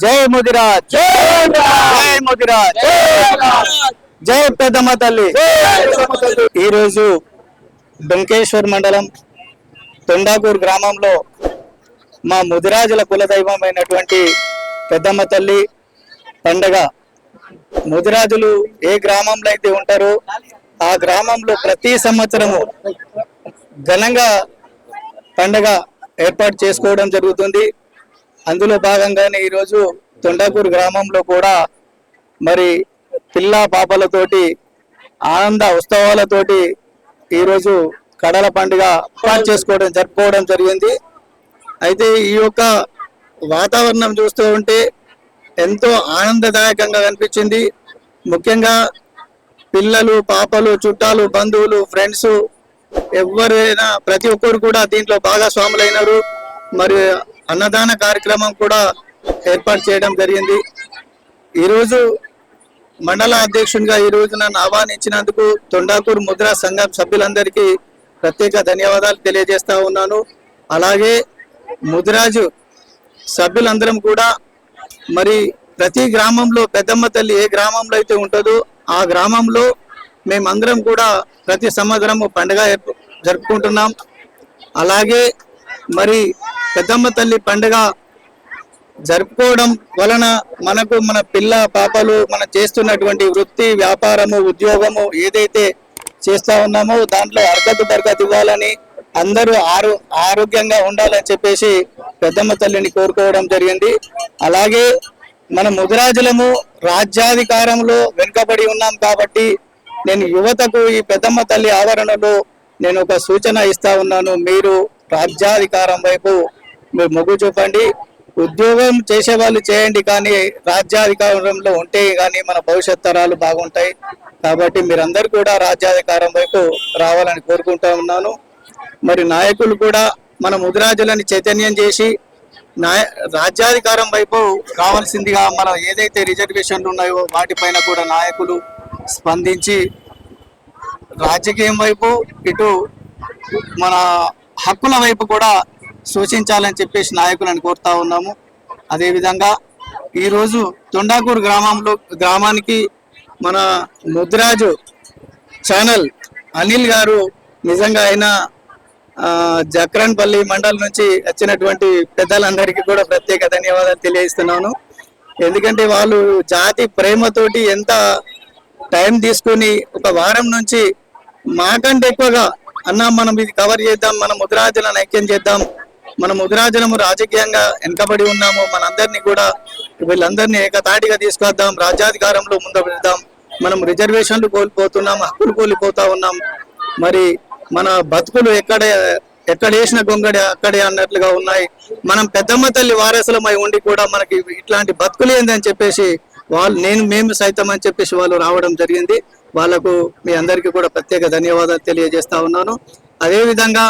జై ముదిరాజ్. జై ముదిరాజ్. జై పెద్దమ్మ తల్లి. ఈ రోజు డొంకేశ్వర్ మండలం తొండాకూరు గ్రామంలో మా ముదిరాజుల కులదైవమైనటువంటి పెద్దమ్మ తల్లి పండగ. ముదిరాజులు ఏ గ్రామంలో అయితే ఉంటారో ఆ గ్రామంలో ప్రతి సంవత్సరము ఘనంగా పండగ ఏర్పాటు చేసుకోవడం జరుగుతుంది. అందులో భాగంగానే ఈరోజు తొండాకూరు గ్రామంలో కూడా మరి పిల్ల పాపలతోటి ఆనంద ఉత్సవాలతోటి ఈరోజు కడల పండుగ ప్లాన్ చేసుకోవడం జరుపుకోవడం జరిగింది. అయితే ఈ యొక్క వాతావరణం చూస్తూ ఉంటే ఎంతో ఆనందదాయకంగా కనిపించింది. ముఖ్యంగా పిల్లలు పాపలు చుట్టాలు బంధువులు ఫ్రెండ్స్ ఎవరైనా ప్రతి ఒక్కరు కూడా దీంట్లో భాగస్వాములైనారు. మరి అన్నదాన కార్యక్రమం కూడా ఏర్పాటు చేయడం జరిగింది. ఈరోజు మండల అధ్యక్షునిగా ఈ రోజు నన్ను ఆహ్వానించినందుకు తొండాకూరు ముద్రా సంఘం సభ్యులందరికీ ప్రత్యేక ధన్యవాదాలు తెలియజేస్తా ఉన్నాను. అలాగే ముదిరాజు సభ్యులందరం కూడా మరి ప్రతి గ్రామంలో పెద్దమ్మ తల్లి ఏ గ్రామంలో అయితే ఉంటుందో ఆ గ్రామంలో మేమందరం కూడా ప్రతి సంవత్సరము పండుగ జరుపుకుంటున్నాం. అలాగే మరి పెద్దమ్మ తల్లి పండుగ జరుపుకోవడం వలన మనకు మన పిల్ల పాపలు మనం చేస్తున్నటువంటి వృత్తి వ్యాపారము ఉద్యోగము ఏదైతే చేస్తా ఉన్నామో దాంట్లో అర్గతు బరకత్ ఇవ్వాలని అందరూ ఆరో ఆరోగ్యంగా ఉండాలని చెప్పేసి పెద్దమ్మ తల్లిని కోరుకోవడం జరిగింది. అలాగే మన ముదిరాజులము రాజ్యాధికారంలో వెనుకబడి ఉన్నాం కాబట్టి నేను యువతకు ఈ పెద్దమ్మ తల్లి ఆవరణలో నేను ఒక సూచన ఇస్తా ఉన్నాను. మీరు రాజ్యాధికారం వైపు మీరు మొగ్గు చూపండి. ఉద్యోగం చేసే వాళ్ళు చేయండి కానీ రాజ్యాధికారంలో ఉంటే కానీ మన భవిష్యత్ తరాలు బాగుంటాయి. కాబట్టి మీరందరూ కూడా రాజ్యాధికారం వైపు రావాలని కోరుకుంటా ఉన్నాను. మరి నాయకులు కూడా మన ముదిరాజులని చైతన్యం చేసి నాయ రాజ్యాధికారం వైపు రావాల్సిందిగా మన ఏదైతే రిజర్వేషన్లు ఉన్నాయో వాటిపైన కూడా నాయకులు స్పందించి రాజకీయం వైపు ఇటు మన హక్కుల వైపు కూడా సూచించాలని చెప్పేసి నాయకులను కోరుతా ఉన్నాము. అదేవిధంగా ఈరోజు తొండాకూరు గ్రామంలో గ్రామానికి మన ముద్రాజు ఛానల్ అనిల్ గారు నిజంగా ఆయన జక్రన్పల్లి మండలం నుంచి వచ్చినటువంటి పెద్దలందరికీ కూడా ప్రత్యేక ధన్యవాదాలు తెలియజేస్తున్నాను. ఎందుకంటే వాళ్ళు జాతి ప్రేమతోటి ఎంత టైం తీసుకొని ఒక వారం నుంచి మాకంటే ఎక్కువగా అన్న మనం ఇది కవర్ చేద్దాం మన ముద్రాజులను ఐక్యం చేద్దాం మన ముద్రాజులము రాజకీయంగా వెనకబడి ఉన్నాము. మనందరినీ కూడా వీళ్ళందరినీ ఏకతాటిగా తీసుకొద్దాం. రాజ్యాధికారంలో ముందు పెడదాం మనం రిజర్వేషన్లు కోల్పోతున్నాం హక్కులు కోల్పోతా ఉన్నాం. మరి మన బతుకులు ఎక్కడ ఎక్కడ వేసిన గొంగడి అక్కడే అన్నట్లుగా ఉన్నాయి. మనం పెద్దమ్మ తల్లి వారసులమై ఉండి కూడా మనకి ఇట్లాంటి బతుకులు ఏందని చెప్పేసి వాళ్ళు నేను మేము సైతం అని చెప్పేసి వాళ్ళు రావడం జరిగింది. వాళ్ళకు మీ అందరికీ కూడా ప్రత్యేక ధన్యవాదాలు తెలియజేస్తా ఉన్నాను. అదే విధంగా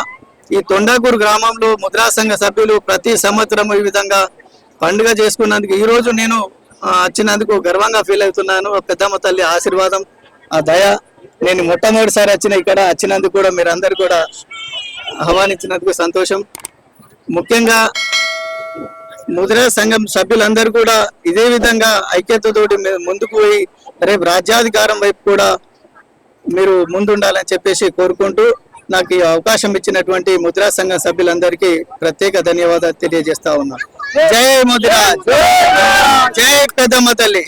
ఈ తొండాకూరు గ్రామంలో ముద్రా సంఘ సభ్యులు ప్రతి సంవత్సరం ఈ విధంగా పండుగ చేసుకున్నందుకు ఈ రోజు నేను వచ్చినందుకు గర్వంగా ఫీల్ అవుతున్నాను. పెద్దమ్మ తల్లి ఆశీర్వాదం ఆ దయ. నేను మొట్టమొదటిసారి వచ్చిన ఇక్కడ వచ్చినందుకు కూడా మీరందరూ కూడా ఆహ్వానించినందుకు సంతోషం. ముఖ్యంగా ముద్రా సంఘం సభ్యులందరూ కూడా ఇదే విధంగా ఐక్యతతోటి ముందుకు పోయి రేపు రాజ్యాధికారం వైపు కూడా మీరు ముందుండాలని చెప్పేసి కోరుకుంటూ నాకు ఈ అవకాశం ఇచ్చినటువంటి ముద్రా సంఘం సభ్యులందరికీ ప్రత్యేక ధన్యవాదాలు తెలియజేస్తా ఉన్నాను. జై ముద్రా జై పెద్దమ్మ తల్లి.